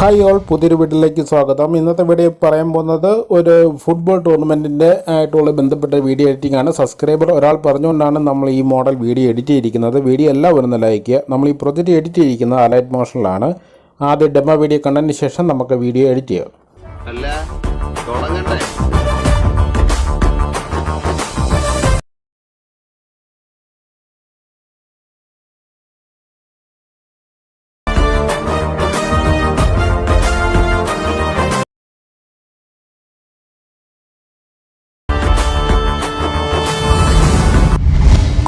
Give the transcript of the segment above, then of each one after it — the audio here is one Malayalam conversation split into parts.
ഹായ് ഓൾ പുതിയൊരു വീട്ടിലേക്ക് സ്വാഗതം. ഇന്നത്തെ വീഡിയോ പറയാൻ പോകുന്നത് ഒരു ഫുട്ബോൾ ടൂർണമെന്റിന്റെ ആയിട്ടുള്ള ബന്ധപ്പെട്ട വീഡിയോ എഡിറ്റിംഗ് ആണ്. സബ്സ്ക്രൈബർ ഒരാൾ പറഞ്ഞുകൊണ്ടാണ് നമ്മൾ ഈ മോഡൽ വീഡിയോ എഡിറ്റ് ചെയ്തിരിക്കുന്നത്. വീഡിയോ എല്ലാം ഒന്ന് ലൈക്ക് നമ്മൾ ഈ പ്രൊജക്റ്റ് എഡിറ്റ് ചെയ്തിരിക്കുന്നത് അലൈറ്റ് മോഷനിലാണ് ആദ്യം ഡെമോ വീഡിയോ കണ്ടതിന് ശേഷം നമുക്ക് വീഡിയോ എഡിറ്റ് ചെയ്യാം.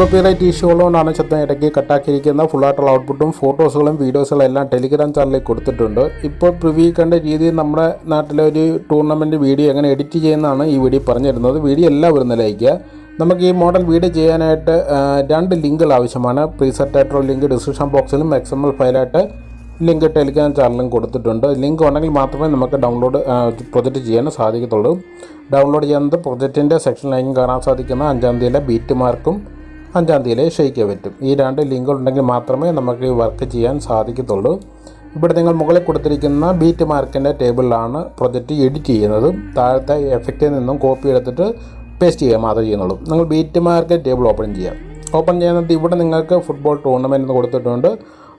കോപ്പിറൈറ്റ് ഇഷ്യൂ ശബ്ദം ഇടയ്ക്ക് കട്ടാക്കിയിരിക്കുന്ന ഫുള്ളായിട്ടുള്ള ഔട്ട്പുട്ടും ഫോട്ടോസുകളും വീഡിയോസുകളും എല്ലാം ടെലിഗ്രാം ചാനലിൽ കൊടുത്തിട്ടുണ്ട്. ഇപ്പോൾ പ്രിവ്യൂ കണ്ട രീതിയിൽ നമ്മുടെ നാട്ടിലെ ഒരു ടൂർണമെന്റ് വീഡിയോ എങ്ങനെ എഡിറ്റ് ചെയ്യുന്നതാണ് ഈ വീഡിയോ പറഞ്ഞിരുന്നത്. വീഡിയോ എല്ലാം വരുന്ന ലയിക്കുക നമുക്ക് ഈ മോഡൽ വീഡിയോ ചെയ്യാനായിട്ട് രണ്ട് ലിങ്കുകൾ ആവശ്യമാണ്. പ്രീസെറ്റ് ആയിട്ടുള്ള ലിങ്ക് ഡിസ്ക്രിപ്ഷൻ ബോക്സിലും എക്സ് എം എൽ ഫയലായിട്ട് ലിങ്ക് ടെലിഗ്രാം ചാനലിലും കൊടുത്തിട്ടുണ്ട്. ലിങ്ക് ഉണ്ടെങ്കിൽ മാത്രമേ നമുക്ക് ഡൗൺലോഡ് പ്രൊജക്റ്റ് ചെയ്യാൻ സാധിക്കത്തുള്ളൂ. ഡൗൺലോഡ് ചെയ്യുന്നത് പ്രൊജക്റ്റിന്റെ സെക്ഷനിലായിരിക്കും കാണാൻ സാധിക്കുന്ന അഞ്ചാം തീയതിയിലെ ബീറ്റ് മാർക്കും അഞ്ചാം തീയതിയിലെ ഷെയ്ക്ക് പറ്റും ഈ രണ്ട് ലിങ്കുകൾ ഉണ്ടെങ്കിൽ മാത്രമേ നമുക്ക് വർക്ക് ചെയ്യാൻ സാധിക്കത്തുള്ളൂ. ഇവിടെ നിങ്ങൾ മുകളിൽ കൊടുത്തിരിക്കുന്ന ബീറ്റ് മാർക്കിന്റെ ടേബിളിലാണ് പ്രൊജക്റ്റ് എഡിറ്റ് ചെയ്യുന്നത്. താഴത്തെ എഫക്റ്റിൽ നിന്നും കോപ്പി എടുത്തിട്ട് പേസ്റ്റ് ചെയ്യുക മാത്രമേ ചെയ്യുന്നുള്ളൂ. നിങ്ങൾ ബീറ്റ് മാർക്ക് ടേബിൾ ഓപ്പൺ ചെയ്യാം. ഓപ്പൺ ചെയ്യുന്നത് ഇവിടെ നിങ്ങൾക്ക് ഫുട്ബോൾ ടൂർണമെന്റ് എന്ന് കൊടുത്തിട്ടുണ്ട്.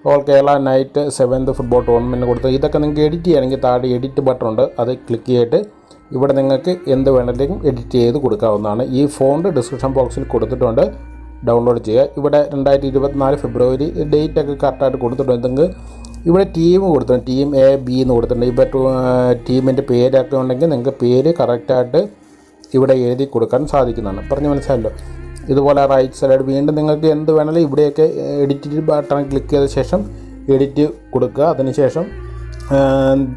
All Kerala night seventh football tournament കൊടുത്ത് ഇതൊക്കെ നിങ്ങൾക്ക് എഡിറ്റ് ചെയ്യണമെങ്കിൽ താഴെ എഡിറ്റ് ബട്ടൺ ഉണ്ട്. അത് ക്ലിക്ക് ചെയ്തിട്ട് ഇവിടെ നിങ്ങൾക്ക് എന്ത് വേണമെങ്കിലും എഡിറ്റ് ചെയ്ത് കൊടുക്കാവുന്നതാണ്. ഈ ഫോണ്ട് ഡിസ്ക്രിപ്ഷൻ ബോക്സിൽ കൊടുത്തിട്ടുണ്ട്. ഡൗൺലോഡ് ചെയ്യുക. ഇവിടെ രണ്ടായിരത്തി ഇരുപത്തിനാല് ഫെബ്രുവരി ഡേറ്റ് ഒക്കെ കറക്റ്റായിട്ട് കൊടുത്തിട്ടുണ്ടെങ്കിൽ ഇവിടെ ടീം കൊടുത്തിട്ടുണ്ട്. ടീം എ ബി എന്ന് കൊടുത്തിട്ടുണ്ട്. ഇവിടെ ടീമിന്റെ പേരൊക്കെ ഉണ്ടെങ്കിൽ നിങ്ങൾക്ക് പേര് കറക്റ്റായിട്ട് ഇവിടെ എഴുതി കൊടുക്കാൻ സാധിക്കുന്നതാണ്. പറഞ്ഞ് മനസ്സിലായല്ലോ? ഇതുപോലെ റൈറ്റ് സൈഡ് വീണ്ടും നിങ്ങൾക്ക് എന്ത് വേണമെങ്കിലും ഇവിടെയൊക്കെ എഡിറ്റ് ബട്ടൺ ക്ലിക്ക് ചെയ്ത ശേഷം എഡിറ്റ് കൊടുക്കുക. അതിനുശേഷം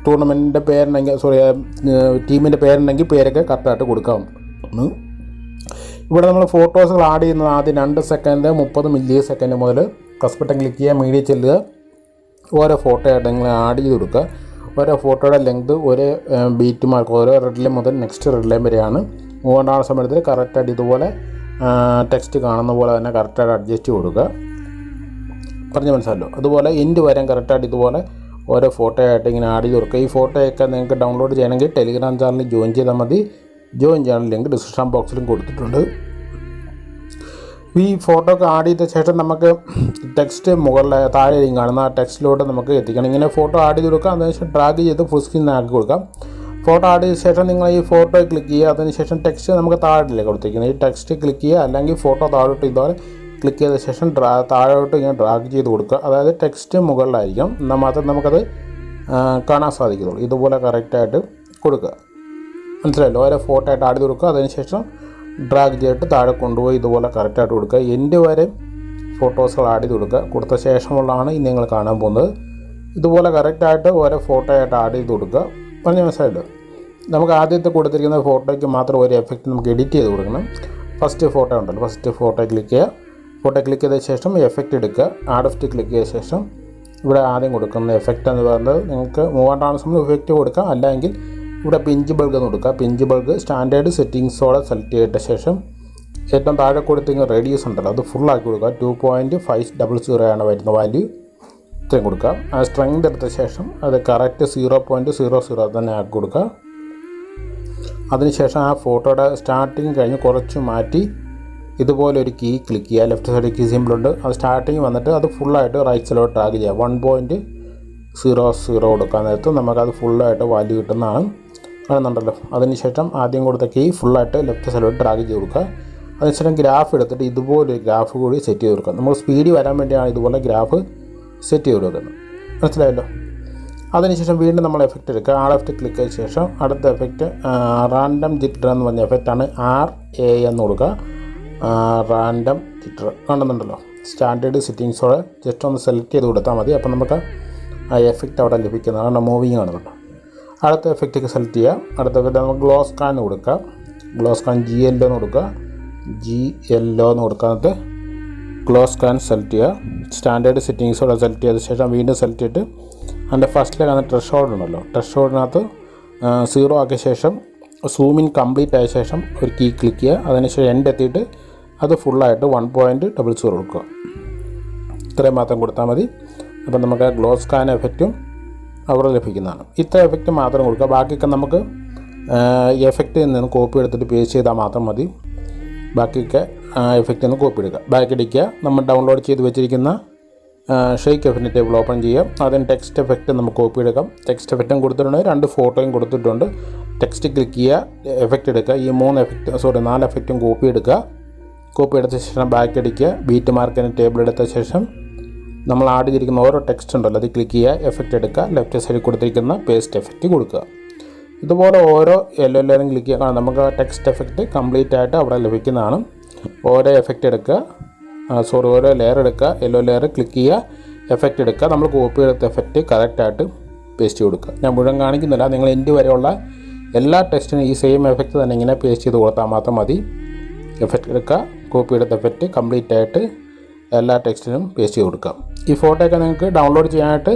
ടൂർണമെന്റിന്റെ പേരുണ്ടെങ്കിൽ സോറി ടീമിന്റെ പേരുണ്ടെങ്കിൽ പേരൊക്കെ കറക്റ്റായിട്ട് കൊടുക്കാം. ഇവിടെ നമ്മൾ ഫോട്ടോസുകൾ ആഡ് ചെയ്യുന്നത് ആദ്യം രണ്ട് സെക്കൻഡ് മുപ്പത് മില്ലി സെക്കൻഡ് മുതൽ പ്ലസ് ബട്ടൺ ക്ലിക്ക് ചെയ്യുക മീഡിയ ചെല്ലുക. ഓരോ ഫോട്ടോ ആയിട്ട് നിങ്ങൾ ആഡ് ചെയ്ത് കൊടുക്കുക. ഓരോ ഫോട്ടോയുടെ ലെങ്ത് ഒരു ബീറ്റ് മാർക്ക് ഓരോ റെഡ് ലൈൻ മുതൽ നെക്സ്റ്റ് റെഡ് ലൈൻ വരെയാണ്. മൂന്നാം സമയത്തിൽ കറക്റ്റായിട്ട് ഇതുപോലെ ടെക്സ്റ്റ് കാണുന്ന പോലെ തന്നെ കറക്റ്റായിട്ട് അഡ്ജസ്റ്റ് കൊടുക്കുക. പറഞ്ഞ് മനസ്സിലല്ലോ അതുപോലെ എൻഡ് വരാൻ കറക്റ്റായിട്ട് ഇതുപോലെ ഓരോ ഫോട്ടോ ആയിട്ട് ഇങ്ങനെ ആഡ് ചെയ്ത് കൊടുക്കുക. ഈ ഫോട്ടോയൊക്കെ നിങ്ങൾക്ക് ഡൗൺലോഡ് ചെയ്യണമെങ്കിൽ ടെലിഗ്രാം ചാനലിൽ ജോയിൻ ചെയ്താൽ മതി. ജോയിൻ ചെയ്യാൻ ലിങ്ക് ഡിസ്ക്രിപ്ഷൻ ബോക്സിലും കൊടുത്തിട്ടുണ്ട്. ഈ ഫോട്ടോ ഒക്കെ ആഡ് ചെയ്ത ശേഷം നമുക്ക് ടെക്സ്റ്റ് മുകളിലെ താഴെ കാണുന്ന ആ ടെക്സ്റ്റിലോട്ട് നമുക്ക് എത്തിക്കണം. ഇങ്ങനെ ഫോട്ടോ ആഡ് ചെയ്ത് കൊടുക്കാം. അതിനുശേഷം ഡ്രാഗ് ചെയ്ത് ഫുൾ സ്ക്രീൻ ആക്കി കൊടുക്കാം. ഫോട്ടോ ആഡ് ചെയ്ത ശേഷം നിങ്ങൾ ഈ ഫോട്ടോ ക്ലിക്ക് ചെയ്യുക. അതിനുശേഷം ടെക്സ്റ്റ് നമുക്ക് താഴെ കൊടുത്തിരിക്കുന്നത്. ഈ ടെക്സ്റ്റ് ക്ലിക്ക് ചെയ്യുക. അല്ലെങ്കിൽ ഫോട്ടോ താഴോട്ട് ഇതുപോലെ ക്ലിക്ക് ചെയ്ത ശേഷം ഡ്രാ താഴോട്ട് ഇങ്ങനെ ഡ്രാഗ് ചെയ്ത് കൊടുക്കുക. അതായത് ടെക്സ്റ്റ് മുകളിലായിരിക്കും. എന്നാൽ മാത്രം നമുക്കത് കാണാൻ സാധിക്കുള്ളൂ ഇതുപോലെ കറക്റ്റായിട്ട് കൊടുക്കുക. മനസ്സിലായല്ലോ? ഓരോ ഫോട്ടോ ആയിട്ട് ആടി കൊടുക്കുക അതിനുശേഷം ഡ്രാഗ് ചെയ്തിട്ട് താഴെ കൊണ്ടുപോയി ഇതുപോലെ കറക്റ്റായിട്ട് കൊടുക്കുക. എന്റെ വരെ ഫോട്ടോസുകൾ ആഡ് ചെയ്ത് കൊടുക്കുക. കൊടുത്ത ശേഷമുള്ളതാണ് ഇനി നിങ്ങൾ കാണാൻ പോകുന്നത്. ഇതുപോലെ കറക്റ്റായിട്ട് ഓരോ ഫോട്ടോ ആയിട്ട് ആഡ് ചെയ്ത് കൊടുക്കുക. പറഞ്ഞ മനസ്സിലായിട്ട് നമുക്ക് ആദ്യത്തെ കൊടുത്തിരിക്കുന്ന ഫോട്ടോയ്ക്ക് മാത്രം ഒരു എഫക്റ്റ് നമുക്ക് എഡിറ്റ് ചെയ്ത് കൊടുക്കണം. ഫസ്റ്റ് ഫോട്ടോ ഉണ്ടല്ലോ. ഫസ്റ്റ് ഫോട്ടോ ക്ലിക്ക് ചെയ്യുക. ഫോട്ടോ ക്ലിക്ക് ചെയ്ത ശേഷം എഫക്റ്റ് എടുക്കുക. ആഡ് എഫക്റ്റ് ക്ലിക്ക് ചെയ്ത ശേഷം ഇവിടെ ആദ്യം കൊടുക്കുന്ന എഫക്റ്റ് എന്ന് പറയുന്നത് നിങ്ങൾക്ക് മൂവാം സമയം എഫക്റ്റ് കൊടുക്കാം. അല്ലെങ്കിൽ ഇവിടെ പിഞ്ച് ബൾഗ് എന്ന് കൊടുക്കുക. പിഞ്ച് ബൾഗ് സ്റ്റാൻഡേർഡ് സെറ്റിങ്സോടെ സെലക്ട് ചെയ്തിട്ട ശേഷം ഏറ്റവും താഴെ കൊടുത്തിങ്ങനെ റേഡിയസ് ഉണ്ടല്ലോ അത് ഫുള്ളാക്കി കൊടുക്കുക. Two point five double zero ആണ് വരുന്ന വാല്യൂ ഇത്രയും കൊടുക്കുക. ആ സ്ട്രെങ്ത് എടുത്ത ശേഷം അത് correct zero point zero zero തന്നെ ആക്കി കൊടുക്കുക. അതിനുശേഷം ആ ഫോട്ടോയുടെ സ്റ്റാർട്ടിങ് കഴിഞ്ഞ് കുറച്ച് മാറ്റി ഇതുപോലെ ഒരു കീ ക്ലിക്ക് ചെയ്യുക. ലെഫ്റ്റ് സൈഡിൽ കീ സിമ്പിളുണ്ട് അത് സ്റ്റാർട്ടിങ് വന്നിട്ട് അത് ഫുള്ളായിട്ട് റൈറ്റ് സൈഡിലോട്ട് ട്രാക്ക് ചെയ്യുക. വൺ പോയിന്റ് സീറോ സീറോ കൊടുക്കാൻ നേരത്ത് നമുക്കത് ഫുള്ളായിട്ട് വാല്യൂ കിട്ടുന്നതാണ്. കാണുന്നുണ്ടല്ലോ. അതിനുശേഷം ആദ്യം കൊടുത്ത കീ ഫുള്ളായിട്ട് ലെഫ്റ്റ് സൈഡിലോട്ട് ഡ്രാഗ് ചെയ്ത് കൊടുക്കുക. അതിനുശേഷം ഗ്രാഫ് എടുത്തിട്ട് ഇതുപോലെ ഗ്രാഫ് കൂടി സെറ്റ് ചെയ്ത് കൊടുക്കുക. നമ്മൾ സ്പീഡ് വരാൻ വേണ്ടിയാണ് ഇതുപോലെ ഗ്രാഫ് സെറ്റ് ചെയ്ത് കൊടുക്കുന്നത്. മനസ്സിലായല്ലോ? അതിനുശേഷം വീണ്ടും നമ്മൾ എഫക്റ്റ് എടുക്കുക. ആ ലെഫ്റ്റ് ക്ലിക്ക് ചെയ്ത ശേഷം അടുത്ത എഫക്റ്റ് റാൻഡം ജിറ്റർ എന്ന് പറഞ്ഞ എഫക്റ്റാണ് ആർ എ എന്ന് കൊടുക്കുക. റാൻഡം ജിറ്റർ കാണുന്നുണ്ടല്ലോ? സ്റ്റാൻഡേർഡ് സെറ്റിങ്സോടെ ജസ്റ്റ് ഒന്ന് സെലക്ട് ചെയ്ത് കൊടുത്താൽ മതി. അപ്പോൾ നമുക്ക് ആ എഫക്റ്റ് അവിടെ ലഭിക്കുന്നതാണ്. മൂവിങ് കാണുന്നുണ്ട് അടുത്ത എഫക്റ്റ് സെലക്ട് ചെയ്യാം. അടുത്ത എഫക്റ്റ് നമുക്ക് ഗ്ലോസ് കാൻ കൊടുക്കുക ഗ്ലോസ് കാൻ ജി എൽ എന്ന് കൊടുക്കുക. ജി എൽ എന്ന് കൊടുക്കുക എന്നിട്ട് ഗ്ലോസ് കാൻ സെലക്ട് ചെയ്യുക. സ്റ്റാൻഡേർഡ് സെറ്റിങ്സ് അവിടെ സെലക്ട് ചെയ്ത ശേഷം വീണ്ടും സെലക്ട് ചെയ്തിട്ട് അതിന്റെ ഫസ്റ്റിലെ കാണുന്ന ട്രഷ് ഹോൾഡ് ഉണ്ടല്ലോ. ട്രഷ് ഹോൾഡിനകത്ത് സീറോ ആക്കിയ ശേഷം സൂമിൻ കംപ്ലീറ്റ് ആയ ശേഷം ഒരു കീ ക്ലിക്ക് ചെയ്യുക. അതിനുശേഷം എൻഡ് എത്തിയിട്ട് അത് ഫുള്ളായിട്ട് വൺ പോയിന്റ് ഡബിൾ സീറോ കൊടുക്കുക. ഇത്രയും മാത്രം കൊടുത്താൽ മതി. അപ്പം നമുക്ക് ഗ്ലോ സ്കാൻ എഫക്റ്റും അവിടെ ലഭിക്കുന്നതാണ്. ഇത്ര എഫക്റ്റ് മാത്രം കൊടുക്കുക. ബാക്കിയൊക്കെ നമുക്ക് എഫക്റ്റിൽ നിന്ന് കോപ്പി എടുത്തിട്ട് പേസ്റ്റ് ചെയ്താൽ മാത്രം മതി. ബാക്കിയൊക്കെ എഫക്റ്റിൽ നിന്ന് കോപ്പി എടുക്കുക. ബാക്ക് അടിക്കുക നമ്മൾ ഡൗൺലോഡ് ചെയ്ത് വെച്ചിരിക്കുന്ന ഷെയ്ക്ക് എഫിന്റെ ടേബിൾ ഓപ്പൺ ചെയ്യാം അതിന് ടെക്സ്റ്റ് എഫക്റ്റ് നമുക്ക് കോപ്പി എടുക്കാം. ടെക്സ്റ്റ് എഫക്റ്റും കൊടുത്തിട്ടുണ്ട്. രണ്ട് ഫോട്ടോയും കൊടുത്തിട്ടുണ്ട്. ടെക്സ്റ്റ് ക്ലിക്ക് ചെയ്യുക. എഫക്റ്റ് എടുക്കുക. ഈ മൂന്ന് എഫക്റ്റ് സോറി നാല് എഫക്റ്റും കോപ്പി എടുക്കുക. കോപ്പി എടുത്ത ശേഷം ബാക്ക് അടിക്കുക ബീറ്റ് മാർക്കിന് ടേബിൾ എടുത്ത ശേഷം നമ്മൾ ആഡ് ചെയ്തിരിക്കുന്ന ഓരോ ടെക്സ്റ്റ് ഉണ്ടല്ലോ അത് ക്ലിക്ക് ചെയ്യുക എഫക്റ്റ് എടുക്കുക ലെഫ്റ്റ് സൈഡിൽ കൊടുത്തിരിക്കുന്ന പേസ്റ്റ് എഫക്റ്റ് കൊടുക്കുക. ഇതുപോലെ ഓരോ എല്ലോ എല്ലാവരും ക്ലിക്ക് ചെയ്യുക. നമുക്ക് ടെക്സ്റ്റ് എഫക്റ്റ് കംപ്ലീറ്റ് ആയിട്ട് അവിടെ ലഭിക്കുന്നതാണ്. ഓരോ എഫക്റ്റ് എടുക്കുക. സോറി ഓരോ ലെയർ എടുക്കുക. യെല്ലോ ലെയർ ക്ലിക്ക് ചെയ്യുക. എഫക്റ്റ് എടുക്കുക. നമ്മൾ കോപ്പി എടുത്ത എഫക്റ്റ് കറക്റ്റായിട്ട് പേസ്റ്റ് കൊടുക്കുക. ഞാൻ മുഴുവൻ കാണിക്കുന്നില്ല. നിങ്ങൾ എന്റെ വരെയുള്ള എല്ലാ ടെക്സ്റ്റിനും ഈ സെയിം എഫക്റ്റ് തന്നെ ഇങ്ങനെ പേസ്റ്റ് ചെയ്ത് കൊടുത്താൽ മാത്രം മതി. എഫക്റ്റ് എടുക്കുക. കോപ്പി എടുത്ത എഫക്റ്റ് കംപ്ലീറ്റ് ആയിട്ട് എല്ലാ ടെക്സ്റ്റിനും പേസ്റ്റ് ചെയ്ത് കൊടുക്കുക. ഈ ഫോട്ടോ ഒക്കെ നിങ്ങൾക്ക് ഡൗൺലോഡ് ചെയ്യാനായിട്ട്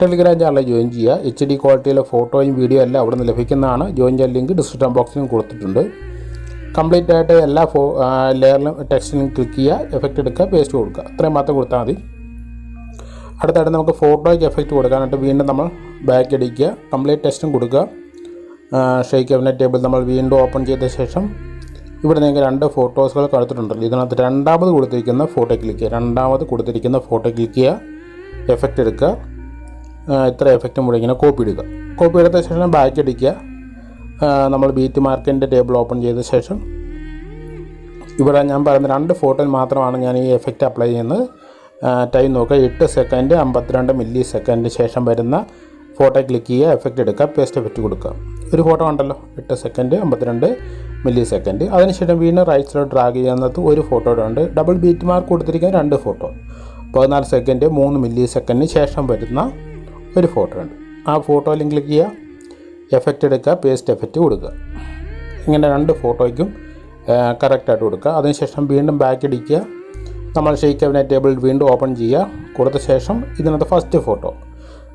ടെലിഗ്രാം ചാനലിൽ ജോയിൻ ചെയ്യുക. എച്ച് ഡി ക്വാളിറ്റിയിലെ ഫോട്ടോയും വീഡിയോ എല്ലാം അവിടെ നിന്ന് ലഭിക്കുന്നതാണ്. ജോയിൻ ചെയ്യാൻ ലിങ്ക് ഡിസ്ക്രിപ്ഷൻ ബോക്സിലും കൊടുത്തിട്ടുണ്ട്. കംപ്ലീറ്റ് ആയിട്ട് എല്ലാ ഫോ ലെയറിലും ടെക്സ്റ്റിലും ക്ലിക്ക് ചെയ്യുക. എഫക്റ്റ് എടുക്കുക പേസ്റ്റ് കൊടുക്കുക. അത്രയും മാത്രം കൊടുത്താൽ മതി. അടുത്തായിട്ട് നമുക്ക് ഫോട്ടോയ്ക്ക് എഫക്റ്റ് കൊടുക്കാനായിട്ട് വീണ്ടും നമ്മൾ ബാക്ക് അടിക്കുക കംപ്ലീറ്റ് ടെക്സ്റ്റും കൊടുക്കുക. ഷെയ്ക്ക് എവനെ ടേബിൾ നമ്മൾ വീണ്ടും ഓപ്പൺ ചെയ്ത ശേഷം ഇവിടെ നിങ്ങൾക്ക് രണ്ട് ഫോട്ടോസുകൾ കൊടുത്തിട്ടുണ്ടല്ലോ ഇതിനകത്ത് രണ്ടാമത് കൊടുത്തിരിക്കുന്ന ഫോട്ടോ ക്ലിക്ക് ചെയ്യുക. രണ്ടാമത് കൊടുത്തിരിക്കുന്ന ഫോട്ടോ ക്ലിക്ക് ചെയ്യുക. എഫക്റ്റ് എടുക്കുക. ഇത്ര എഫക്റ്റ് മുഴുവൻ ഇങ്ങനെ കോപ്പി എടുക്കുക കോപ്പി എടുത്ത ശേഷം ബാക്ക് അടിക്കുക. നമ്മൾ ബീറ്റ് മാർക്കിന്റെ ടേബിൾ ഓപ്പൺ ചെയ്ത ശേഷം ഇവിടെ ഞാൻ പറയുന്ന രണ്ട് ഫോട്ടോയിൽ മാത്രമാണ് ഞാൻ ഈ എഫക്റ്റ് അപ്ലൈ ചെയ്യുന്നത്. ടൈം നോക്കുക. എട്ട് സെക്കൻഡ് അമ്പത്തിരണ്ട് മില്ലി സെക്കൻഡ് ശേഷം വരുന്ന ഫോട്ടോ ക്ലിക്ക് ചെയ്യുക. എഫക്റ്റ് എടുക്കുക. പേസ്റ്റ് എഫക്റ്റ് കൊടുക്കുക. ഒരു ഫോട്ടോ ഉണ്ടല്ലോ എട്ട് സെക്കൻഡ് അമ്പത്തിരണ്ട് മില്ലി സെക്കൻഡ് അതിനുശേഷം വീണ്ടും റൈറ്റ് സൈഡ് ഡ്രാഗ് ചെയ്യുന്നത് ഒരു ഫോട്ടോ ഉണ്ട്. ഡബിൾ ബീറ്റ് മാർക്ക് കൊടുത്തിരിക്കുന്ന രണ്ട് ഫോട്ടോ പതിനാല് സെക്കൻഡ് മൂന്ന് മില്ലി സെക്കൻഡിന് ശേഷം വരുന്ന ഒരു ഫോട്ടോ ഉണ്ട് ആ ഫോട്ടോയിൽ ക്ലിക്ക് ചെയ്യുക. എഫക്റ്റ് എടുക്കുക. പേസ്റ്റ് എഫക്റ്റ് കൊടുക്കുക. ഇങ്ങനെ രണ്ട് ഫോട്ടോയ്ക്കും കറക്റ്റായിട്ട് കൊടുക്കുക. അതിനുശേഷം വീണ്ടും ബാക്ക് അടിക്കുക നമ്മൾ ഷെയ്ക്ക് അവനെ ടേബിൾ വീണ്ടും ഓപ്പൺ ചെയ്യുക. കൊടുത്ത ശേഷം ഇതിനകത്ത് ഫസ്റ്റ് ഫോട്ടോ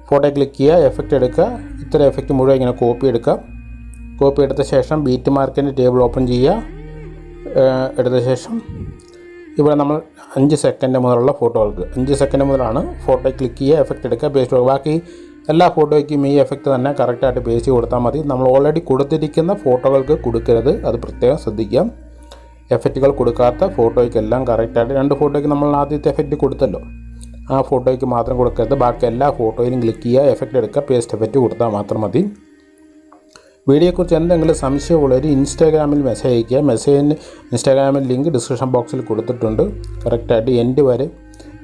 ഫോട്ടോ ക്ലിക്ക് ചെയ്യുക. എഫക്റ്റ് എടുക്കുക. ഇത്ര എഫക്റ്റ് മുഴുവൻ ഇങ്ങനെ കോപ്പി എടുക്കുക. കോപ്പി എടുത്ത ശേഷം ബീറ്റ് മാർക്കിന്റെ ടേബിൾ ഓപ്പൺ ചെയ്യുക എടുത്ത ശേഷം ഇവിടെ നമ്മൾ അഞ്ച് സെക്കൻഡ് മുതലുള്ള ഫോട്ടോകൾക്ക് അഞ്ച് സെക്കൻഡ് മുതലാണ് ഫോട്ടോ ക്ലിക്ക് ചെയ്യുക എഫക്റ്റ് എടുക്കുക പേസ്റ്റ് ബാക്കി എല്ലാ ഫോട്ടോയ്ക്കും ഈ എഫക്റ്റ് തന്നെ കറക്റ്റായിട്ട് പേസ്റ്റ് കൊടുത്താൽ മതി. നമ്മൾ ഓൾറെഡി കൊടുത്തിരിക്കുന്ന ഫോട്ടോകൾക്ക് കൊടുക്കരുത് അത് പ്രത്യേകം ശ്രദ്ധിക്കാം. എഫക്റ്റുകൾ കൊടുക്കാത്ത ഫോട്ടോയ്ക്കെല്ലാം കറക്റ്റായിട്ട് രണ്ട് ഫോട്ടോയ്ക്ക് നമ്മൾ ആദ്യത്തെ എഫക്റ്റ് കൊടുത്തല്ലോ. ആ ഫോട്ടോയ്ക്ക് മാത്രം കൊടുക്കരുത്. ബാക്കി എല്ലാ ഫോട്ടോയിലും ക്ലിക്ക് ചെയ്യുക എഫക്റ്റ് എടുക്കുക പേസ്റ്റ് എഫക്റ്റ് കൊടുത്താൽ മാത്രം മതി. വീഡിയോയെക്കുറിച്ച് എന്തെങ്കിലും സംശയമുള്ളവർ ഇൻസ്റ്റാഗ്രാമിൽ മെസ്സേജ് അയയ്ക്കുക. മെസ്സേജിന് ഇൻസ്റ്റാഗ്രാമിൽ ലിങ്ക് ഡിസ്ക്രിപ്ഷൻ ബോക്സിൽ കൊടുത്തിട്ടുണ്ട്. കറക്റ്റായിട്ട് എൻഡ് വരെ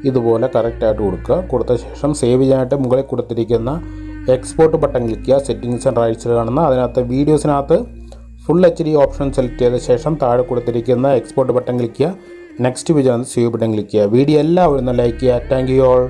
ഇതുപോലെ കറക്റ്റായിട്ട് കൊടുക്കുക. കൊടുത്ത ശേഷം സേവ് ചെയ്യാനായിട്ട് മുകളിൽ കൊടുത്തിരിക്കുന്ന എക്സ്പോർട്ട് ബട്ടൺ ക്ലിക്ക് ചെയ്യുക. സെറ്റിങ്സ് ആൻഡ് റൈറ്റ്സിൽ കാണുന്ന അതിനകത്ത് വീഡിയോസിനകത്ത് full H D option select ചെയ്ത ശേഷം താഴെ കൊടുത്തിരിക്കുന്ന എക്സ്പോർട്ട് ബട്ടൺ ക്ലിക്ക് ചെയ്യുക. നെക്സ്റ്റ് വിജയം സേവ് ബട്ടൺ ക്ലിക്ക് ചെയ്യുക. വീഡിയോ എല്ലാവരും ലൈക്ക് ചെയ്യുക. Thank you all